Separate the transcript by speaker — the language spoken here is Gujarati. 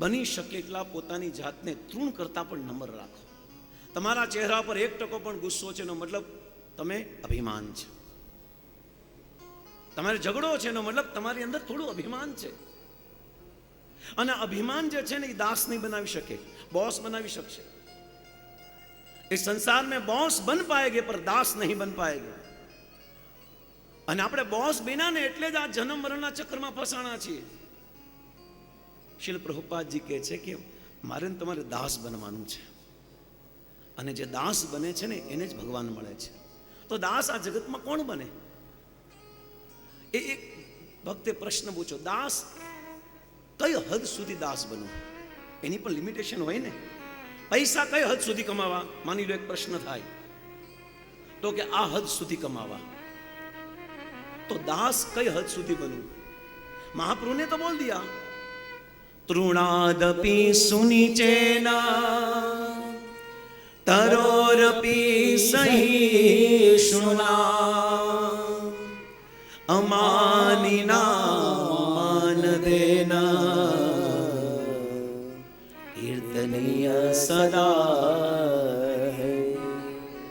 Speaker 1: બની શકે એટલા પોતાની જાતને તૃણ કરતા પણ નંબર રાખો. તમારા ચહેરા પર એક ટકો પણ ગુસ્સો છે એનો મતલબ તમે અભિમાન છે. તમારે ઝઘડો છે એનો મતલબ તમારી અંદર થોડું અભિમાન છે. અને અભિમાન જે છે ને એ દાસ નહીં બનાવી શકે, બોસ બનાવી શકશે. એ સંસાર મેં બોસ બન પાએગે પર દાસ નહીં બન પાએગે અને આપણે બોસ બિના ને એટલે જ આ જન્મ મરણના ચક્રમાં ફસાણા છીએ. શીલ પ્રભુપાદજી કહે છે કે મારે તમારે દાસ બનવાનું છે. અને જે દાસ બને છે ને, એને જ ભગવાન મળે છે. તો દાસ આ જગતમાં કોણ બને? એ એક ભક્તે પ્રશ્ન પૂછ્યો, દાસ કઈ હદ સુધી દાસ બનવું? એની પણ લિમિટેશન હોય ને. પૈસા કઈ હદ સુધી કમાવા? માની લો એક પ્રશ્ન થાય. તો કે આ હદ સુધી કમાવા. તો દાસ કઈ હદ સુધી બનવું? મહાપ્રભુને તો બોલ દિયા તૃણાદપી સુનિચેના તરોરપી સહિષ્ણુના અમાનિના માન દેના કીર્તનીય સદા